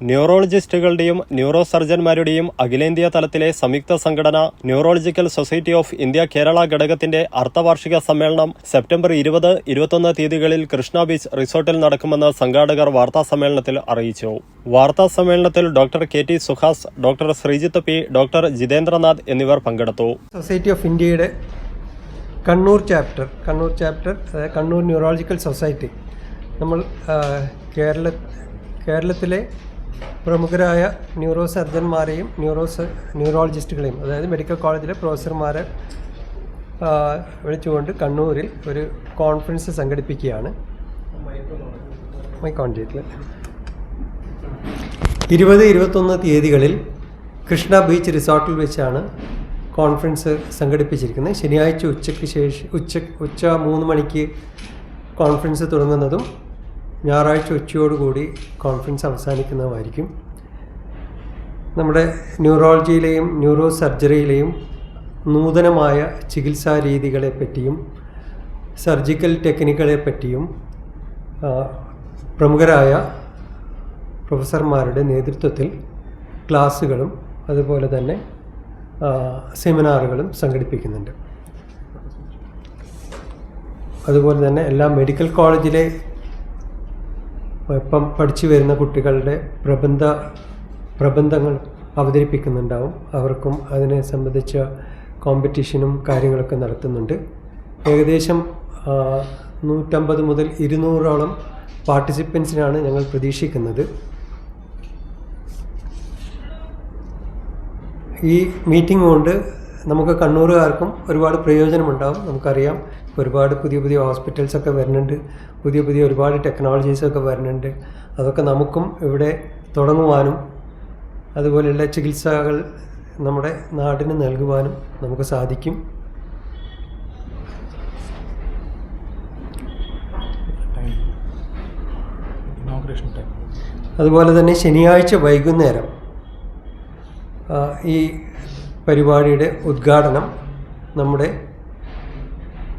ന്യൂറോളജിസ്റ്റുകളുടെയും neuro സർജൻമാരുടെയും അഖിലേന്ത്യാ തലത്തിലെ സംയുക്ത സംഘടന neurological society of India Kerala ഘടകത്തിന്റെ അർദ്ധവാർഷിക സമ്മേളനം സെപ്റ്റംബർ ഇരുപത് ഇരുപത്തൊന്ന് തീയതികളിൽ കൃഷ്ണ ബീച്ച് റിസോർട്ടിൽ നടക്കുമെന്ന് സംഘാടകർ വാർത്താ സമ്മേളനത്തിൽ അറിയിച്ചു. വാർത്താ സമ്മേളനത്തിൽ doctor K T Suhas doctor Sreejith P doctor Jithendranath എന്നിവർ പങ്കെടുത്തു. സൊസൈറ്റി ഓഫ് ഇന്ത്യയുടെ Kannur chapter Kannur chapter Kannur neurological society നമ്മൾ കേരള കേരളത്തിലെ പ്രമുഖരായ ന്യൂറോ സർജന്മാരെയും ന്യൂറോ സ- ന്യൂറോളജിസ്റ്റുകളെയും അതായത് മെഡിക്കൽ കോളേജിലെ പ്രൊഫസർമാരെ വിളിച്ചുകൊണ്ട് കണ്ണൂരിൽ ഒരു കോൺഫറൻസ് സംഘടിപ്പിക്കുകയാണ്. ഇരുപത് ഇരുപത്തൊന്ന് തീയതികളിൽ കൃഷ്ണ ബീച്ച് റിസോർട്ടിൽ വെച്ചാണ് കോൺഫറൻസ് സംഘടിപ്പിച്ചിരിക്കുന്നത്. ശനിയാഴ്ച ഉച്ചയ്ക്ക് ശേഷം ഉച്ച ഉച്ച മൂന്ന് മണിക്ക് കോൺഫറൻസ് തുടങ്ങുന്നതും ഞായറാഴ്ച ഉച്ചയോടുകൂടി കോൺഫറൻസ് അവസാനിക്കുന്നതുമായിരിക്കും നമ്മുടെ ന്യൂറോളജിയിലെയും ന്യൂറോ സർജറിയിലെയും നൂതനമായ ചികിത്സാ രീതികളെ പറ്റിയും സർജിക്കൽ ടെക്നിക്കുകളെ പറ്റിയും പ്രമുഖരായ പ്രൊഫസർമാരുടെ നേതൃത്വത്തിൽ ക്ലാസ്സുകളും അതുപോലെ തന്നെ സെമിനാറുകളും സംഘടിപ്പിക്കുന്നുണ്ട്. അതുപോലെ തന്നെ എല്ലാ മെഡിക്കൽ കോളേജിലെ ഇപ്പം പഠിച്ചു വരുന്ന കുട്ടികളുടെ പ്രബന്ധ പ്രബന്ധങ്ങൾ അവതരിപ്പിക്കുന്നുണ്ടാവും. അവർക്കും അതിനെ സംബന്ധിച്ച കോമ്പറ്റീഷനും കാര്യങ്ങളൊക്കെ നടത്തുന്നുണ്ട്. ഏകദേശം നൂറ്റമ്പത് മുതൽ ഇരുന്നൂറോളം പാർട്ടിസിപ്പൻസിനാണ് ഞങ്ങൾ പ്രതീക്ഷിക്കുന്നത്. ഈ മീറ്റിംഗ് കൊണ്ട് നമുക്ക് കണ്ണൂരുകാർക്കും ഒരുപാട് പ്രയോജനമുണ്ടാകും നമുക്കറിയാം. ഒരുപാട് പുതിയ പുതിയ ഹോസ്പിറ്റൽസൊക്കെ വരുന്നുണ്ട്. പുതിയ പുതിയ ഒരുപാട് ടെക്നോളജീസൊക്കെ വരുന്നുണ്ട്. അതൊക്കെ നമുക്കും ഇവിടെ തുടങ്ങുവാനും അതുപോലെയുള്ള ചികിത്സകൾ നമ്മുടെ നാടിന് നൽകുവാനും നമുക്ക് സാധിക്കും. അതുപോലെ തന്നെ ശനിയാഴ്ച വൈകുന്നേരം ഈ പരിപാടിയുടെ ഉദ്ഘാടനം നമ്മുടെ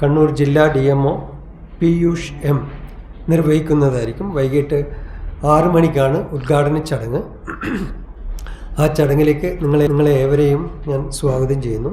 കണ്ണൂർ ജില്ലാ D M O Piyush M നിർവഹിക്കുന്നതായിരിക്കും. വൈകിട്ട് ആറു മണിക്കാണ് ഉദ്ഘാടന ചടങ്ങ്. ആ ചടങ്ങിലേക്ക് നിങ്ങളെ നിങ്ങളെ ഏവരെയും ഞാൻ സ്വാഗതം ചെയ്യുന്നു.